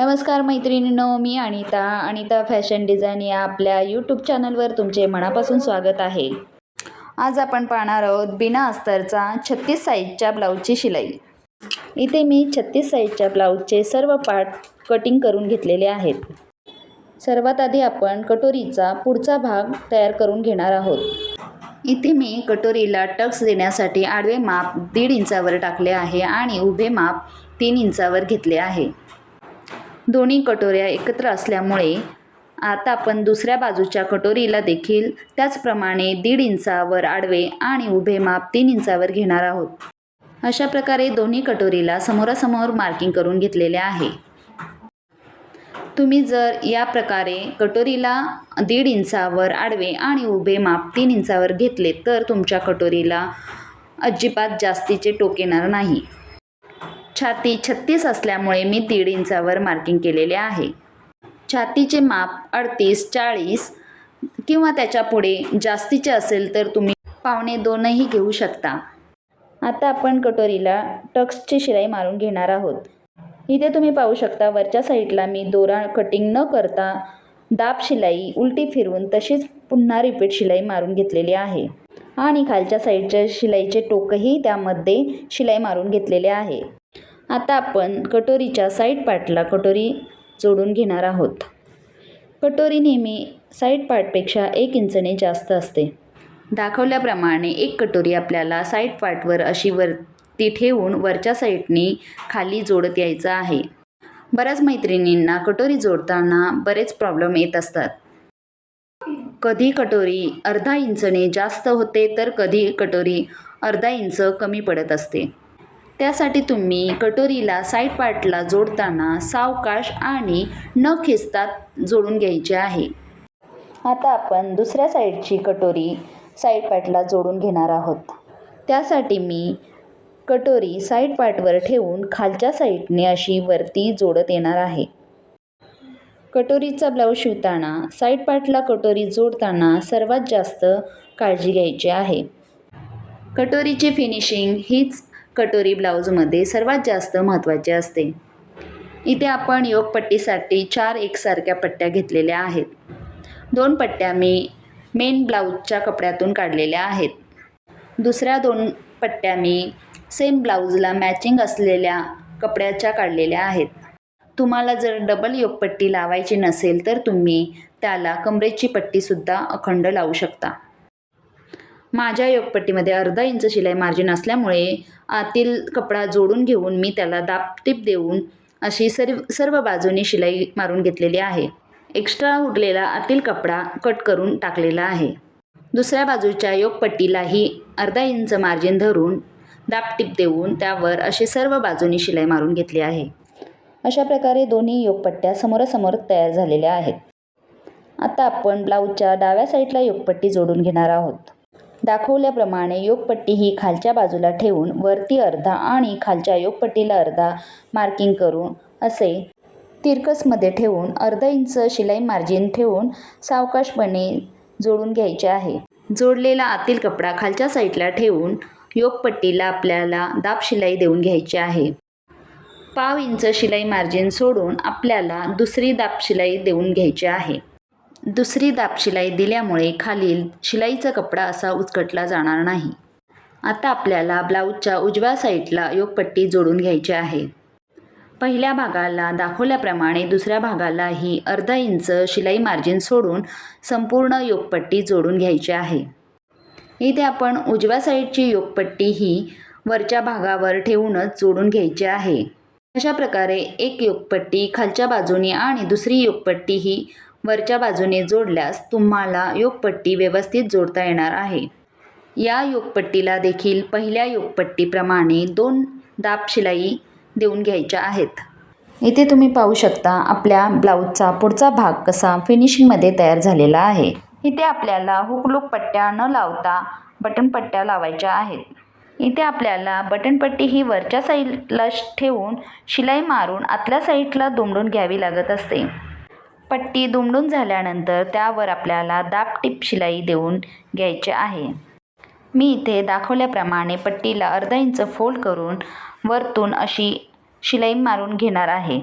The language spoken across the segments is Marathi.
नमस्कार मैत्रिणींनो मी अनिता. अनिता फॅशन डिझाईन या आपल्या यूट्यूब चॅनलवर तुमचे मनापासून स्वागत आहे. आज आपण पाहणार आहोत बिना अस्तरचा छत्तीस साईजच्या ब्लाऊजची शिलाई. इथे मी छत्तीस साईजच्या ब्लाऊजचे सर्व पार्ट कटिंग करून घेतलेले आहेत. सर्वात आधी आपण कटोरीचा पुढचा भाग तयार करून घेणार आहोत. इथे मी कटोरीला टक्स देण्यासाठी आडवे माप दीड इंचावर टाकले आहे आणि उभे माप तीन इंचावर घेतले आहे. दोन्ही कटोऱ्या एकत्र असल्यामुळे आता आपण दुसऱ्या बाजूच्या कटोरीला देखील त्याचप्रमाणे दीड इंचावर आडवे आणि उभे माप तीन इंचावर घेणार आहोत. अशा प्रकारे दोन्ही कटोरीला समोरासमोर मार्किंग करून घेतलेले आहे. तुम्ही जर या प्रकारे कटोरीला दीड इंचावर आडवे आणि उभे माप तीन इंचावर घेतले तर तुमच्या कटोरीला अजिबात जास्तीचे टोक येणार नाही. छाती छत्तीस असल्यामुळे मी दीड इंचावर मार्किंग केलेले आहे. छातीचे माप अडतीस चाळीस किंवा त्याच्या पुढे जास्तीचे असेल तर तुम्ही पावणे दोनही घेऊ शकता. आता आपण कटोरीला टक्सची शिलाई मारून घेणार आहोत. इथे तुम्ही पाहू शकता वरच्या साईडला मी दोरा कटिंग न करता दाब शिलाई उलटी फिरवून तशीच पुन्हा रिपीट शिलाई मारून घेतलेली आहे. आणि खालच्या साईडच्या शिलाईचे टोकही त्यामध्ये शिलाई मारून घेतलेले आहे. आता आपण कटोरीच्या साईड पार्टला कटोरी जोडून घेणार आहोत. कटोरी नेहमी साईड पार्टपेक्षा एक इंचने जास्त असते. दाखवल्याप्रमाणे एक कटोरी आपल्याला साईड पार्टवर अशी वरती ठेवून वरच्या साईडनी खाली जोडत यायचं आहे. बऱ्याच मैत्रिणींना कटोरी जोडताना बरेच प्रॉब्लेम येत असतात. कधी कटोरी अर्धा इंचने जास्त होते तर कधी कटोरी अर्धा इंच कमी पडत असते. त्यासाठी तुम्ही कटोरीला साईड पार्टला जोडताना सावकाश आणि न खेचता जोडून घ्यायचे आहे. आता आपण दुसऱ्या साईडची कटोरी साईड पार्टला जोडून घेणार आहोत. त्यासाठी मी कटोरी साईड पार्टवर ठेवून खालच्या साईडने अशी वरती जोडत येणार आहे. कटोरीचा ब्लाऊज शिवताना साईड पार्टला कटोरी जोडताना सर्वात जास्त काळजी घ्यायची आहे. कटोरीची फिनिशिंग हीच कटोरी ब्लाऊजमध्ये सर्वात जास्त महत्त्वाचे असते. इथे आपण योगपट्टीसाठी चार एकसारख्या पट्ट्या घेतलेल्या आहेत. दोन पट्ट्या मी मेन ब्लाऊजच्या कपड्यातून काढलेल्या आहेत. दुसऱ्या दोन पट्ट्या मी सेम ब्लाऊजला मॅचिंग असलेल्या कपड्याच्या काढलेल्या आहेत. तुम्हाला जर डबल योगपट्टी लावायची नसेल तर तुम्ही त्याला कमरेची पट्टीसुद्धा अखंड लावू शकता. माझ्या योगपट्टीमध्ये अर्धा इंच शिलाई मार्जिन असल्यामुळे आतील कपडा जोडून घेऊन मी त्याला दाबटीप देऊन अशी सर्व सर्व बाजूनी शिलाई मारून घेतलेली आहे. एक्स्ट्रा उरलेला आतील कपडा कट करून टाकलेला आहे. दुसऱ्या बाजूच्या योगपट्टीलाही अर्धा इंच मार्जिन धरून दाबटीप देऊन त्यावर अशी सर्व बाजूनी शिलाई मारून घेतली आहे. अशा प्रकारे दोन्ही योगपट्ट्या समोरासमोर तयार झालेल्या आहेत. आता आपण ब्लाऊजच्या डाव्या साईडला योगपट्टी जोडून घेणार आहोत. दाखवल्याप्रमाणे योगपट्टी ही खालच्या बाजूला ठेवून वरती अर्धा आणि खालच्या योगपट्टीला अर्धा मार्किंग करून असे तिरकसमध्ये ठेवून अर्धा इंच शिलाई मार्जिन ठेवून सावकाशपणे जोडून घ्यायचे आहे. जोडलेला आतील कपडा खालच्या साईडला ठेवून योगपट्टीला आपल्याला दाब शिलाई देऊन घ्यायची आहे. पाव इंच शिलाई मार्जिन सोडून आपल्याला दुसरी दाब शिलाई देऊन घ्यायची आहे. दुसरी दाब शिलाई दिल्यामुळे खालील शिलाईचा कपडा असा उचकटला जाणार नाही. आता आपल्याला ब्लाऊजच्या उजव्या साईडला योगपट्टी जोडून घ्यायची आहे. पहिल्या भागाला दाखवल्याप्रमाणे दुसऱ्या भागालाही अर्धा इंच शिलाई मार्जिन सोडून संपूर्ण योगपट्टी जोडून घ्यायची आहे. इथे आपण उजव्या साईडची योगपट्टी ही वरच्या भागावर ठेवूनच जोडून घ्यायची आहे. अशा प्रकारे एक योगपट्टी खालच्या बाजूने आणि दुसरी योगपट्टी ही वरच्या बाजूने जोडल्यास तुम्हाला योगपट्टी व्यवस्थित जोडता येणार आहे. या योगपट्टीला देखील पहिल्या योगपट्टीप्रमाणे दोन दाब शिलाई देऊन घ्यायच्या आहेत. इथे तुम्ही पाहू शकता आपल्या ब्लाऊजचा पुढचा भाग कसा फिनिशिंगमध्ये तयार झालेला आहे. इथे आपल्याला हुकलूक पट्ट्या न लावता बटन पट्ट्या लावायच्या आहेत. इथे आपल्याला बटनपट्टी ही वरच्या साईडला ठेवून शिलाई मारून आतल्या साईडला दुमडून घ्यावी लागत असते. पट्टी दुमडून झाल्यानंतर त्यावर आपल्याला दाबटीप शिलाई देऊन घ्यायचे आहे. मी इथे दाखवल्याप्रमाणे पट्टीला अर्धा इंच फोल्ड करून वरतून अशी शिलाई मारून घेणार आहे.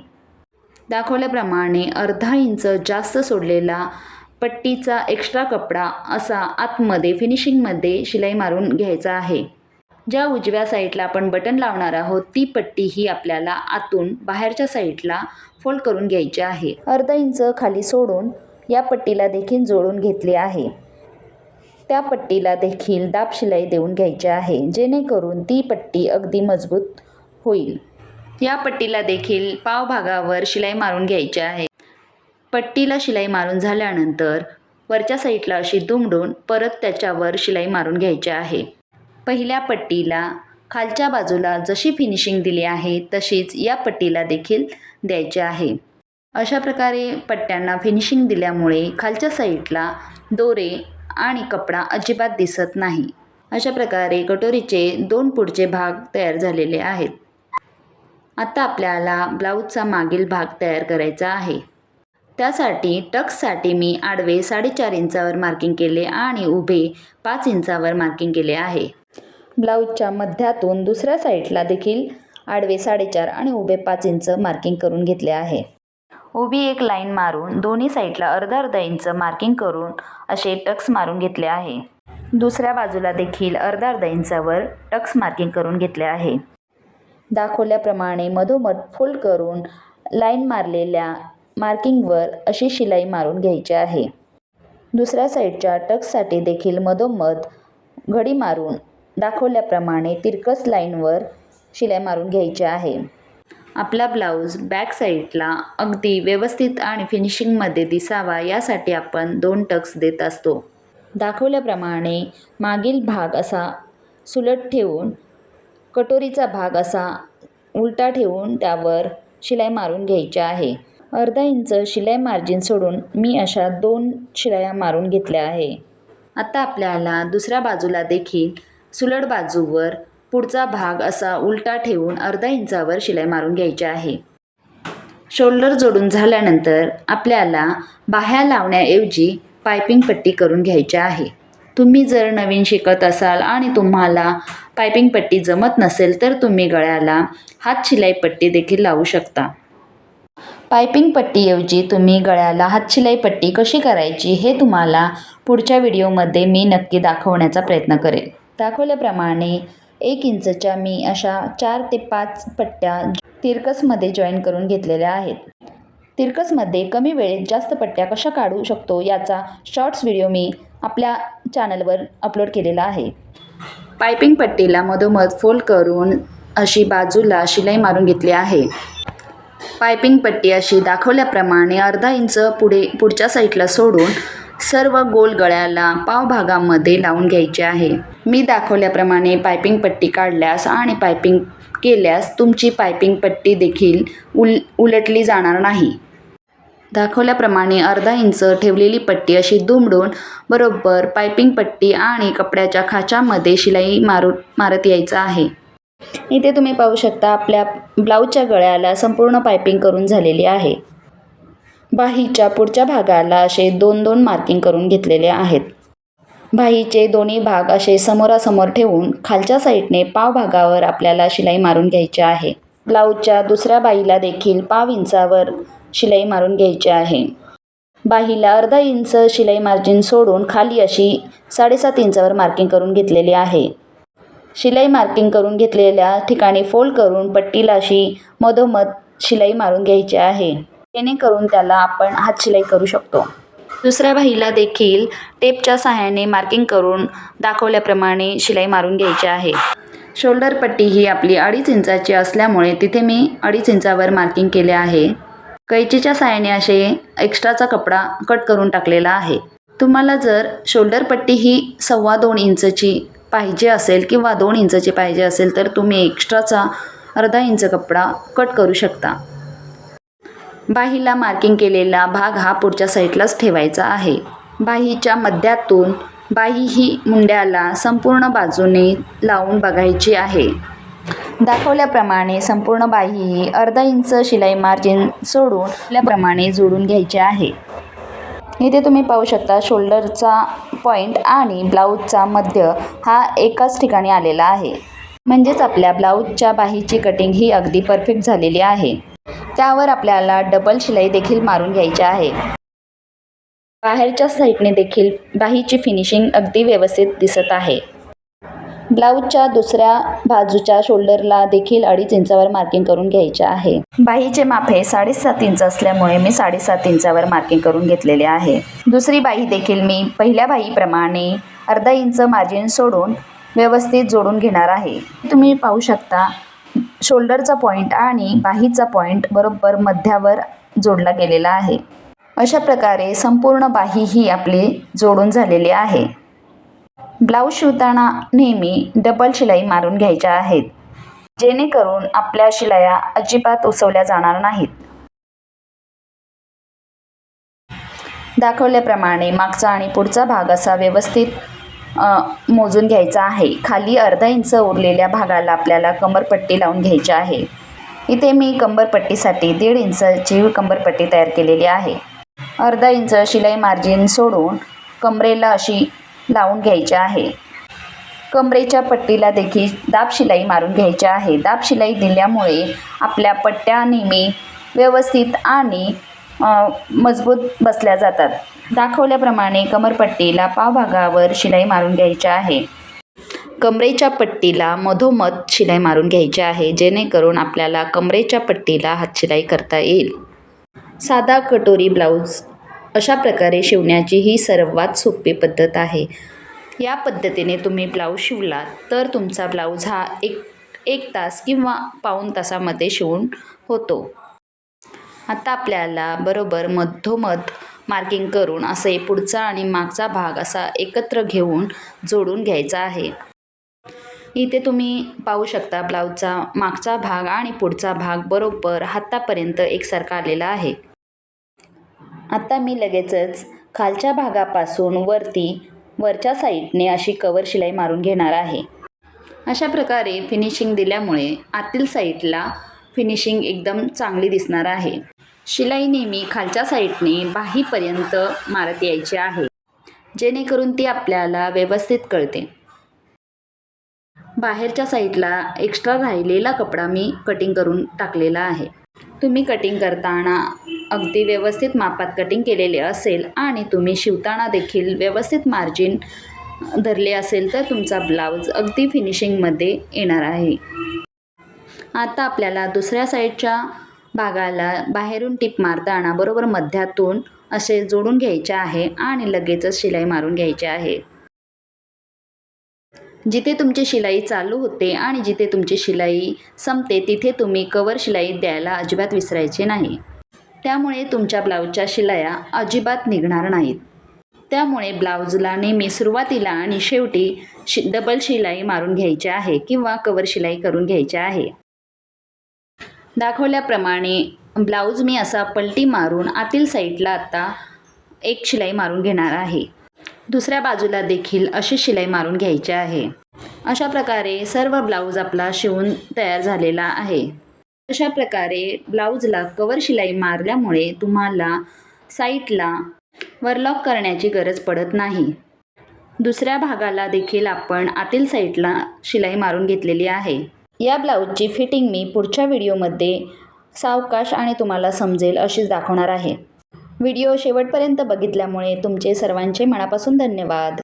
दाखवल्याप्रमाणे अर्धा इंच जास्त सोडलेला पट्टीचा एक्स्ट्रा कपडा असा आतमध्ये फिनिशिंगमध्ये शिलाई मारून घ्यायचा आहे. ज्या उजव्या साईडला आपण बटन लावणार आहोत ती पट्टी ही आपल्याला आतून बाहेरच्या साईडला फोल्ड करून घ्यायची आहे. अर्धा इंच खाली सोडून या पट्टीला देखील जोडून घेतले आहे. त्या पट्टीला देखील दाब शिलाई देऊन घ्यायची आहे जेणेकरून ती पट्टी अगदी मजबूत होईल. या पट्टीला देखील पावभागावर शिलाई मारून घ्यायची आहे. पट्टीला शिलाई मारून झाल्यानंतर वरच्या साईडला अशी दुमडून परत त्याच्यावर शिलाई मारून घ्यायची आहे. पहिल्या पट्टीला खालच्या बाजूला जशी फिनिशिंग दिली आहे तशीच या पट्टीला देखील द्यायची आहे. अशा प्रकारे पट्ट्यांना फिनिशिंग दिल्यामुळे खालच्या साईडला दोरे आणि कपडा अजिबात दिसत नाही. अशा प्रकारे कटोरीचे दोन पुढचे भाग तयार झालेले आहेत. आता आपल्याला ब्लाऊजचा मागील भाग तयार करायचा आहे. त्यासाठी टक्ससाठी मी आडवे साडेचार इंचावर मार्किंग केले आणि उभे पाच इंचावर मार्किंग केले आहे. ब्लाऊजच्या मध्यातून दुसऱ्या साईडला देखील आडवे साडेचार आणि उभे पाच इंच मार्किंग करून घेतले आहे. उभी एक लाईन मारून दोन्ही साईडला अर्धा अर्धा इंच मार्किंग करून असे टक्स मारून घेतले आहे. दुसऱ्या बाजूला देखील अर्धा अर्धा इंचावर टक्स मार्किंग करून घेतले आहे. दाखवल्याप्रमाणे मधोमध फोल्ड करून लाईन मारलेल्या मार्किंगवर अशी शिलाई मारून घ्यायची आहे. दुसऱ्या साईडच्या टक्ससाठी देखील मधोमध घडी मारून दाखवल्याप्रमाणे तिरकस लाईनवर शिलाई मारून घ्यायची आहे. आपला ब्लाऊज बॅक साईडला अगदी व्यवस्थित आणि फिनिशिंगमध्ये दिसावा यासाठी आपण दोन टक्स देत असतो. दाखवल्याप्रमाणे मागील भाग असा सुलट ठेवून कटोरीचा भाग असा उलटा ठेवून त्यावर शिलाई मारून घ्यायची आहे. अर्धा इंच शिलाई मार्जिन सोडून मी अशा दोन शिलाया मारून घेतल्या आहे. आता आपल्याला दुसऱ्या बाजूला देखील सुलट बाजूवर पुढचा भाग असा उलटा ठेवून अर्धा इंचावर शिलाई मारून घ्यायची आहे. शोल्डर जोडून झाल्यानंतर आपल्याला बाह्या लावण्याऐवजी पायपिंग पट्टी करून घ्यायची आहे. तुम्ही जर नवीन शिकत असाल आणि तुम्हाला पायपिंग पट्टी जमत नसेल तर तुम्ही गळ्याला हात शिलाई पट्टी देखील लावू शकता. पायपिंग पट्टीऐवजी तुम्ही गळ्याला हातशिलाई पट्टी कशी करायची हे तुम्हाला पुढच्या व्हिडिओमध्ये मी नक्की दाखवण्याचा प्रयत्न करेल दाखवल्याप्रमाणे एक इंचच्या मी अशा चार ते पाच पट्ट्या तिरकसमध्ये जॉईन करून घेतलेल्या आहेत. तिरकसमध्ये कमी वेळेत जास्त पट्ट्या कशा काढू शकतो याचा शॉर्ट्स व्हिडिओ मी आपल्या चॅनलवर अपलोड केलेला आहे. पायपिंग पट्टीला मधोमध फोल्ड करून अशी बाजूला शिलाई मारून घेतली आहे. पायपिंग पट्टी अशी दाखवल्याप्रमाणे अर्धा इंच पुढे पुढच्या साईडला सोडून सर्व गोल गळ्याला पावभागामध्ये लावून घ्यायचे आहे. मी दाखवल्याप्रमाणे पायपिंग पट्टी काढल्यास आणि पायपिंग केल्यास तुमची पायपिंग पट्टी देखील उल उलटली जाणार नाही. दाखवल्याप्रमाणे अर्धा इंच ठेवलेली पट्टी अशी दुमडून बरोबर पायपिंग पट्टी आणि कपड्याच्या खाचामध्ये शिलाई मारू मारत यायचं आहे. इथे तुम्ही पाहू शकता आपल्या ब्लाऊजच्या गळ्याला संपूर्ण पायपिंग करून झालेली आहे. बाहीच्या पुढच्या भागाला असे दोन दोन मार्किंग करून घेतलेले आहेत. बाहीचे दोन्ही भाग असे समोरासमोर ठेवून खालच्या साईडने पाव भागावर आपल्याला शिलाई मारून घ्यायची आहे. ब्लाऊजच्या दुसऱ्या बाहीला देखील पाव इंचावर शिलाई मारून घ्यायची आहे. बाहीला अर्धा इंच शिलाई मार्जिन सोडून खाली अशी साडेसात इंचावर मार्किंग करून घेतलेली आहे. शिलाई मार्किंग करून घेतलेल्या ठिकाणी फोल्ड करून पट्टीला अशी मधोमध शिलाई मारून घ्यायची आहे. जेणेकरून त्याला आपण हात शिलाई करू शकतो. दुसऱ्या बाहीला देखील टेपच्या सहाय्याने मार्किंग करून दाखवल्याप्रमाणे शिलाई मारून घ्यायची आहे. शोल्डर पट्टी ही आपली अडीच इंचाची असल्यामुळे तिथे मी अडीच इंचावर मार्किंग केले आहे. कैचीच्या सहाय्याने असे एक्स्ट्राचा कपडा कट करून टाकलेला आहे. तुम्हाला जर शोल्डर पट्टी ही सव्वा दोन इंचची पाहिजे असेल किंवा दोन इंचची पाहिजे असेल तर तुम्ही एक्स्ट्राचा अर्धा इंच कपडा कट करू शकता. बाहीला मार्किंग केलेला भाग हा पुढच्या साईडलाच ठेवायचा आहे. बाहीच्या मध्यातून बाही ही मुंड्याला संपूर्ण बाजूने लावून बघायची आहे. दाखवल्याप्रमाणे संपूर्ण बाही ही अर्धा इंच शिलाई मार्जिन सोडून आपल्याप्रमाणे जोडून घ्यायचे आहे. इथे तुम्ही पाहू शकता शोल्डरचा पॉईंट आणि ब्लाऊजचा मध्य हा एकाच ठिकाणी आलेला आहे. म्हणजेच आपल्या ब्लाऊजच्या बाहीची कटिंग ही अगदी परफेक्ट झालेली आहे. त्यावर आपल्याला डबल शिलाई देखील मारून घ्यायची आहे. बाहेरच्या साईडने देखील बाहीची फिनिशिंग अगदी व्यवस्थित दिसत आहे. ब्लाऊजच्या दुसऱ्या बाजूच्या शोल्डरला देखील अडीच इंचावर मार्किंग करून घ्यायचे आहे. बाहीचे माप हे साडेसात इंच असल्यामुळे मी साडेसात इंचावर मार्किंग करून घेतलेले आहे. दुसरी बाही देखील मी पहिल्या बाहीप्रमाणे अर्धा इंच मार्जिन सोडून व्यवस्थित जोडून घेणार आहे. तुम्ही पाहू शकता शोल्डरचा पॉईंट आणि बाहीचा पॉईंट बरोबर मध्यावर जोडला गेलेला आहे. अशा प्रकारे संपूर्ण बाही ही आपली जोडून झालेली आहे. ब्लाऊज शिवताना नेहमी डबल शिलाई मारून घ्यायच्या आहेत. जेणेकरून आपल्या शिलाया अजिबात उसवल्या जाणार नाहीत. दाखवल्याप्रमाणे मागचा आणि पुढचा भाग असा व्यवस्थित मोजून घ्यायचा आहे. खाली अर्धा इंच उरलेल्या भागाला आपल्याला कंबरपट्टी लावून घ्यायची आहे. इथे मी कंबरपट्टीसाठी दीड इंचची कंबरपट्टी तयार केलेली आहे. अर्धा इंच शिलाई मार्जिन सोडून कमरेला अशी लावून घ्यायची आहे. कमरेच्या पट्टीला देखील दाब शिलाई मारून घ्यायची आहे. दाब शिलाई दिल्यामुळे आपल्या पट्ट्या नेहमी व्यवस्थित आणि मजबूत बसल्या जातात. दाखवल्याप्रमाणे कमरपट्टीला पावभागावर शिलाई मारून घ्यायची आहे. कमरेच्या पट्टीला मधोमध शिलाई मारून घ्यायची आहे जेणेकरून आपल्याला कमरेच्या पट्टीला हातशिलाई करता येईल. साधा कटोरी ब्लाऊज अशा प्रकारे शिवण्याची ही सर्वात सोपी पद्धत आहे. या पद्धतीने तुम्ही ब्लाऊज शिवला तर तुमचा ब्लाऊज हा एक एक तास किंवा पाऊण तासामध्ये शिवून होतो. आता आपल्याला बरोबर मधोमध मार्किंग करून असे पुढचा आणि मागचा भाग असा एकत्र घेऊन जोडून घ्यायचा आहे. इथे तुम्ही पाहू शकता ब्लाऊजचा मागचा भाग आणि पुढचा भाग बरोबर हातापर्यंत एकसारखा आलेला आहे. आता मी लगेचच खालच्या भागापासून वरती वरच्या साईडने अशी कवर शिलाई मारून घेणार आहे. अशा प्रकारे फिनिशिंग दिल्यामुळे आतील साईडला फिनिशिंग एकदम चांगली दिसणार आहे. शिलाई नेहमी खालच्या साईडने बाहीपर्यंत मारत यायची आहे जेणेकरून ती आपल्याला व्यवस्थित कळते. बाहेरच्या साईडला एक्स्ट्रा राहिलेला कपडा मी कटिंग करून टाकलेला आहे. तुम्ही कटिंग करताना अगदी व्यवस्थित मापात कटिंग केलेले असेल आणि तुम्ही शिवताना देखील व्यवस्थित मार्जिन धरले असेल तर तुमचा ब्लाऊज अगदी फिनिशिंगमध्ये येणार आहे. आता आपल्याला दुसऱ्या साईडच्या भागाला बाहेरून टिप मारताना बरोबर मध्यातून असे जोडून घ्यायचे आहे आणि लगेचच शिलाई मारून घ्यायची आहे. जिथे तुमची शिलाई चालू होते आणि जिथे तुमची शिलाई संपते तिथे तुम्ही कवर शिलाई द्यायला अजिबात विसरायचे नाही. त्यामुळे तुमच्या ब्लाऊजच्या शिलाया अजिबात निघणार नाहीत. त्यामुळे ब्लाऊजला नेहमी सुरुवातीला आणि शेवटी शि डबल शिलाई मारून घ्यायची आहे किंवा कवर शिलाई करून घ्यायची आहे. दाखवल्याप्रमाणे ब्लाऊज मी असा पलटी मारून आतील साईडला आता एक शिलाई मारून घेणार आहे. दुसऱ्या बाजूला देखील अशी शिलाई मारून घ्यायची आहे. अशा प्रकारे सर्व ब्लाऊज आपला शिवून तयार झालेला आहे. अशा प्रकारे ब्लाऊजला कवर शिलाई मारल्यामुळे तुम्हाला साईटला वरलॉक करण्याची गरज पडत नाही. दुसऱ्या भागाला देखील आपण आतील साईडला शिलाई मारून घेतलेली आहे. या ब्लाऊजची फिटिंग मी पुढच्या व्हिडिओमध्ये सावकाश आणि तुम्हाला समजेल अशीच दाखवणार आहे. व्हिडिओ शेवटपर्यंत बघितल्यामुळे तुमचे सर्वांचे मनापासून धन्यवाद.